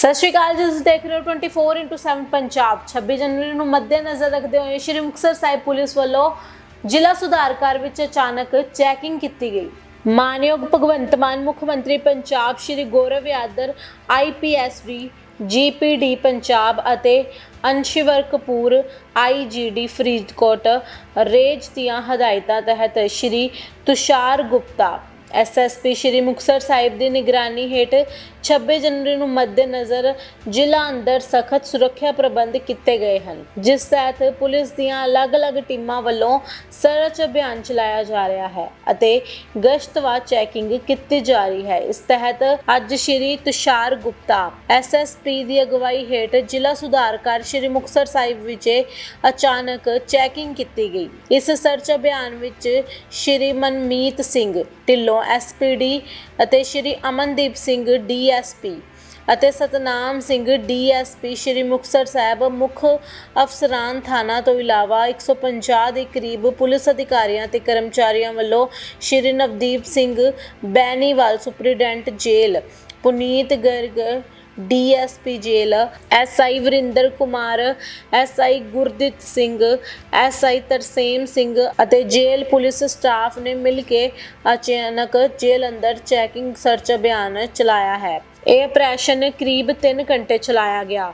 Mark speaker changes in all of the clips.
Speaker 1: ਸਤਿ ਸ਼੍ਰੀ ਅਕਾਲ ਜੀ, ਤੁਸੀਂ ਦੇਖ ਰਹੇ ਹੋ 24x7 ਪੰਜਾਬ। 26 ਜਨਵਰੀ ਨੂੰ ਮੱਦੇਨਜ਼ਰ ਰੱਖਦੇ ਹੋਏ ਸ਼੍ਰੀ ਮੁਕਤਸਰ ਸਾਹਿਬ ਪੁਲਿਸ ਵੱਲੋਂ ਜ਼ਿਲ੍ਹਾ ਸੁਧਾਰ ਘਰ ਵਿੱਚ ਅਚਾਨਕ ਚੈਕਿੰਗ ਕੀਤੀ ਗਈ। ਮਾਨਯੋਗ ਭਗਵੰਤ ਮਾਨ, ਮੁੱਖ ਮੰਤਰੀ ਪੰਜਾਬ ਸ਼੍ਰੀ ਗੌਰਵ ਯਾਦਰ ਆਈਪੀਐਸਡੀ ਜੀਪੀਡੀ ਪੰਜਾਬ ਅਤੇ ਅੰਸ਼ਵਰ ਕਪੂਰ ਆਈਜੀਡੀ ਫਰੀਦਕੋਟ ਰੇਜ ਦੀਆਂ ਹਦਾਇਤਾਂ ਤਹਿਤ ਸ਼੍ਰੀ ਤੁਸ਼ਾਰ ਗੁਪਤਾ ਐਸਐਸਪੀ ਸ਼੍ਰੀ ਮੁਕਤਸਰ ਸਾਹਿਬ ਦੀ ਨਿਗਰਾਨੀ ਹੇਠ 26 ਜਨਵਰੀ ਨੂੰ ਮੱਦੇਨਜ਼ਰ ਜ਼ਿਲ੍ਹਾ ਅੰਦਰ ਸਖਤ ਸੁਰੱਖਿਆ ਪ੍ਰਬੰਧ ਕੀਤੇ ਗਏ ਹਨ, ਜਿਸ ਤਹਿਤ ਪੁਲਿਸ ਦੀਆਂ ਅਲੱਗ-ਅਲੱਗ ਟੀਮਾਂ ਵੱਲੋਂ ਸਰਚ ਅਭਿਆਨ ਚਲਾਇਆ ਜਾ ਰਿਹਾ ਹੈ ਅਤੇ ਗਸ਼ਤਵਾ ਚੈਕਿੰਗ ਕੀਤੀ ਜਾ ਰਹੀ ਹੈ। ਇਸ ਤਹਿਤ ਅੱਜ ਸ਼੍ਰੀ ਤੁਸ਼ਾਰ ਗੁਪਤਾ ਐਸਐਸਪੀ ਦੀ ਅਗਵਾਈ ਹੇਠ ਜ਼ਿਲ੍ਹਾ ਸੁਧਾਰ ਕਰ ਸ਼੍ਰੀ ਮੁਕਤਸਰ ਸਾਹਿਬ ਵਿਖੇ ਅਚਾਨਕ ਚੈਕਿੰਗ ਕੀਤੀ ਗਈ। ਇਸ ਸਰਚ ਅਭਿਆਨ ਵਿੱਚ ਸ਼੍ਰੀ ਮਨਮੀਤ ਸਿੰਘ ਢਿੱਲੋਂ ਐਸਪੀਡੀ ਅਤੇ ਸ਼੍ਰੀ ਅਮਨਦੀਪ ਸਿੰਘ ਡੀਐਸਪੀ ਅਤੇ ਸਤਨਾਮ ਸਿੰਘ ਡੀਐਸਪੀ, ਸ਼੍ਰੀ ਮੁਕਤਸਰ ਸਾਹਿਬ ਮੁੱਖ ਅਫਸਰਾਨ ਥਾਣਾ ਤੋਂ ਇਲਾਵਾ 150 ਦੇ ਕਰੀਬ ਪੁਲਿਸ ਅਧਿਕਾਰੀਆਂ ਤੇ ਕਰਮਚਾਰੀਆਂ ਵੱਲੋਂ ਸ਼੍ਰੀ ਨਵਦੀਪ ਸਿੰਘ ਬੈਨੀਵਾਲ, ਸੁਪਰੀਡੈਂਟ ਜੇਲ੍ਹ, ਪੁਨੀਤ ਗਰਗ ਡੀਐਸਪੀ ਜੇਲ੍ਹ SI Varinder Kumar SI Gurdit Singh SI Tarsem Singh ਅਤੇ ਜੇਲ੍ਹ ਪੁਲਿਸ ਸਟਾਫ ਨੇ ਮਿਲ ਕੇ ਅਚਾਨਕ ਜੇਲ੍ਹ ਅੰਦਰ ਚੈਕਿੰਗ ਸਰਚ ਅਭਿਆਨ ਚਲਾਇਆ ਹੈ। ਇਹ ਆਪਰੇਸ਼ਨ ਕਰੀਬ 3 ਘੰਟੇ ਚਲਾਇਆ ਗਿਆ।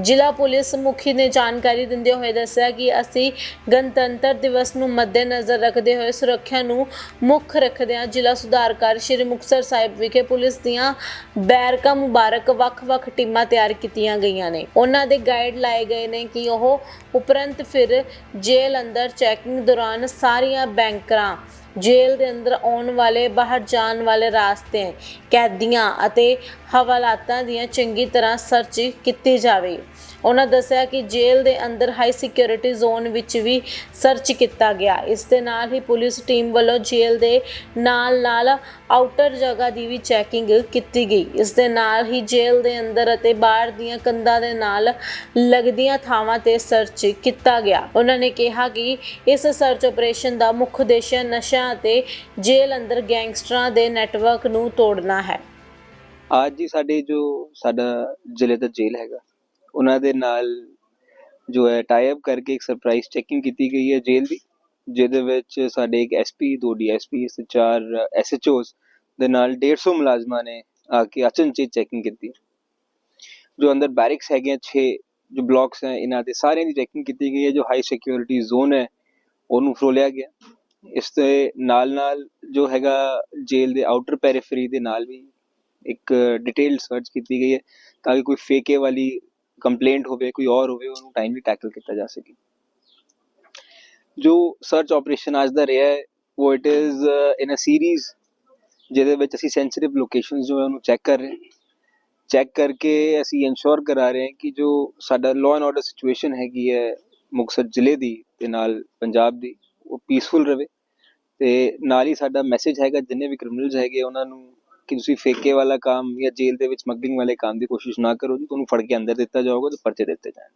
Speaker 1: ਜ਼ਿਲ੍ਹਾ ਪੁਲਿਸ ਮੁਖੀ ਨੇ ਜਾਣਕਾਰੀ ਦਿੰਦੇ ਹੋਏ ਦੱਸਿਆ ਕਿ ਅਸੀਂ ਗਣਤੰਤਰ ਦਿਵਸ ਨੂੰ ਮੱਦੇਨਜ਼ਰ ਰੱਖਦੇ ਹੋਏ ਸੁਰੱਖਿਆ ਨੂੰ ਮੁੱਖ ਰੱਖਦਿਆਂ ਜ਼ਿਲ੍ਹਾ ਸੁਧਾਰਕਾਰ ਸ਼੍ਰੀ ਮੁਕਤਸਰ ਸਾਹਿਬ ਵਿਖੇ ਪੁਲਿਸ ਦੀਆਂ ਬੈਰਕਾ ਮੁਬਾਰਕ ਵੱਖ-ਵੱਖ ਟੀਮਾਂ ਤਿਆਰ ਕੀਤੀਆਂ ਗਈਆਂ ਨੇ। ਉਹਨਾਂ ਦੇ ਗਾਈਡ ਲਾਏ ਗਏ ਨੇ ਕਿ ਉਹ ਉਪਰੰਤ ਫਿਰ ਜੇਲ੍ਹ ਅੰਦਰ ਚੈਕਿੰਗ ਦੌਰਾਨ ਸਾਰੀਆਂ ਬੈਂਕਰਾਂ ਜੇਲ੍ਹ ਦੇ ਅੰਦਰ ਆਉਣ ਵਾਲੇ, ਬਾਹਰ ਜਾਣ ਵਾਲੇ ਰਾਸਤੇ ਕੈਦੀਆਂ ਅਤੇ ਹਵਾਲਾਤਾਂ ਦੀਆਂ ਚੰਗੀ ਤਰ੍ਹਾਂ ਸਰਚ ਕੀਤੀ ਜਾਵੇ। ਉਹਨਾਂ ਦੱਸਿਆ ਕਿ ਜੇਲ੍ਹ ਦੇ ਅੰਦਰ ਹਾਈ ਸਿਕਿਉਰਿਟੀ ਜ਼ੋਨ ਵਿੱਚ ਵੀ ਸਰਚ ਕੀਤਾ ਗਿਆ। ਇਸ ਦੇ ਨਾਲ ਹੀ ਪੁਲਿਸ ਟੀਮ ਵੱਲੋਂ ਜੇਲ੍ਹ ਦੇ ਨਾਲ ਨਾਲ ਆਊਟਰ ਜਗ੍ਹਾ ਦੀ ਵੀ ਚੈਕਿੰਗ ਕੀਤੀ ਗਈ। ਇਸ ਦੇ ਨਾਲ ਹੀ ਜੇਲ੍ਹ ਦੇ ਅੰਦਰ ਅਤੇ ਬਾਹਰ ਦੀਆਂ ਕੰਧਾਂ ਦੇ ਨਾਲ ਲੱਗਦੀਆਂ ਥਾਵਾਂ ਤੇ ਸਰਚ ਕੀਤਾ ਗਿਆ। ਉਹਨਾਂ ਨੇ ਕਿਹਾ ਕਿ ਇਸ ਸਰਚ ਆਪਰੇਸ਼ਨ ਦਾ ਮੁੱਖ ਉਦੇਸ਼ ਨਸ਼ਾ ਅਤੇ ਜੇਲ੍ਹ ਅੰਦਰ ਗੈਂਗਸਟਰਾਂ ਦੇ ਨੈਟਵਰਕ ਨੂੰ ਤੋੜਨਾ ਹੈ।
Speaker 2: ਅੱਜ ਜੀ ਸਾਡੇ ਜੋ ਸਾਡਾ ਜ਼ਿਲ੍ਹੇ ਦਾ ਜੇਲ੍ਹ ਹੈਗਾ, ਉਹਨਾਂ ਦੇ ਨਾਲ ਜੋ ਹੈ ਟਾਈ ਅਪ ਕਰਕੇ ਇੱਕ ਸਰਪ੍ਰਾਈਜ਼ ਚੈਕਿੰਗ ਕੀਤੀ ਗਈ ਹੈ ਜੇਲ੍ਹ ਦੀ, ਜਿਹਦੇ ਵਿੱਚ ਸਾਡੇ ਇੱਕ ਐਸਪੀ ਦੋ ਡੀਐਸਪੀ ਤੇ ਚਾਰ ਐਸਐਚਓਸ ਦੇ ਨਾਲ 150 ਮੁਲਾਜ਼ਮਾਂ ਨੇ ਆ ਕੇ ਅਚਨਚੇਤ ਚੈਕਿੰਗ ਕੀਤੀ। ਜੋ ਅੰਦਰ ਬੈਰਿਕਸ ਹੈਗੇ 6 ਜੋ ਬਲਾਕਸ ਹੈ, ਇਹਨਾਂ ਦੇ ਸਾਰਿਆਂ ਦੀ ਚੈਕਿੰਗ ਕੀਤੀ ਗਈ ਹੈ, ਜੋ ਹਾਈ ਸਿਕਿਉਰਿਟੀ ਜ਼ੋਨ ਹੈ, ਉਹਨੂੰ ਫਰੋਲਿਆ ਗਿਆ। ਇਸ ਦੇ ਨਾਲ ਨਾਲ ਜੋ ਹੈਗਾ ਜੇਲ੍ਹ ਦੇ ਆਊਟਰ ਪੈਰੀਫਰੀ ਦੇ ਨਾਲ ਵੀ ਇੱਕ ਡਿਟੇਲਡ ਸਰਚ ਕੀਤੀ ਗਈ ਹੈ ਤਾਂ ਕਿ ਕੋਈ ਫੇਕੇ ਵਾਲੀ ਕੰਪਲੇਂਟ ਹੋਵੇ, ਕੋਈ ਔਰ ਹੋਵੇ, ਉਹਨੂੰ ਟਾਈਮਲੀ ਟੈਕਲ ਕੀਤਾ ਜਾ ਸਕੇ। ਜੋ ਸਰਚ ਆਪਰੇਸ਼ਨ ਅੱਜ ਦਾ ਰਿਹਾ ਹੈ, ਉਹ it is in a series ਜਿਹਦੇ ਵਿੱਚ ਅਸੀਂ ਸੈਂਸਿਟਿਵ ਲੋਕੇਸ਼ਨਸ ਜੋ ਹੈ ਉਹਨੂੰ ਚੈੱਕ ਕਰ ਰਹੇ ਹਾਂ। ਚੈੱਕ ਕਰਕੇ ਅਸੀਂ ਇਨਸ਼ੋਰ ਕਰਾ ਰਹੇ ਹਾਂ ਕਿ ਜੋ ਸਾਡਾ ਲਾਅ ਐਂਡ ਆਰਡਰ ਸਿਚੁਏਸ਼ਨ ਹੈਗੀ ਹੈ ਮੁਕਤਸਰ ਜ਼ਿਲ੍ਹੇ ਦੀ ਤੇ ਨਾਲ ਪੰਜਾਬ ਦੀ, ਉਹ ਪੀਸਫੁਲ ਰਵੇ ਤੇ ਨਾਲ ਹੀ ਸਾਡਾ ਮੈਸੇਜ ਹੈਗਾ, ਜਿੰਨੇ ਵੀ ਕ੍ਰਿਮੀਨਲਸ ਹੈਗੇ, ਉਹਨਾਂ ਨੂੰ ਕਿ ਤੁਸੀਂ ਫੇਕੇ ਵਾਲਾ ਕੰਮ ਜਾਂ ਜੇਲ੍ਹ ਦੇ ਵਿੱਚ ਸਮਗਲਿੰਗ ਵਾਲੇ ਕੰਮ ਦੀ ਕੋਸ਼ਿਸ਼ ਨਾ ਕਰੋ ਜੀ, ਤੁਹਾਨੂੰ ਫੜ ਕੇ ਅੰਦਰ ਦਿੱਤਾ ਜਾਊਗਾ ਤੇ ਪਰਚੇ ਦਿੱਤੇ ਜਾਣ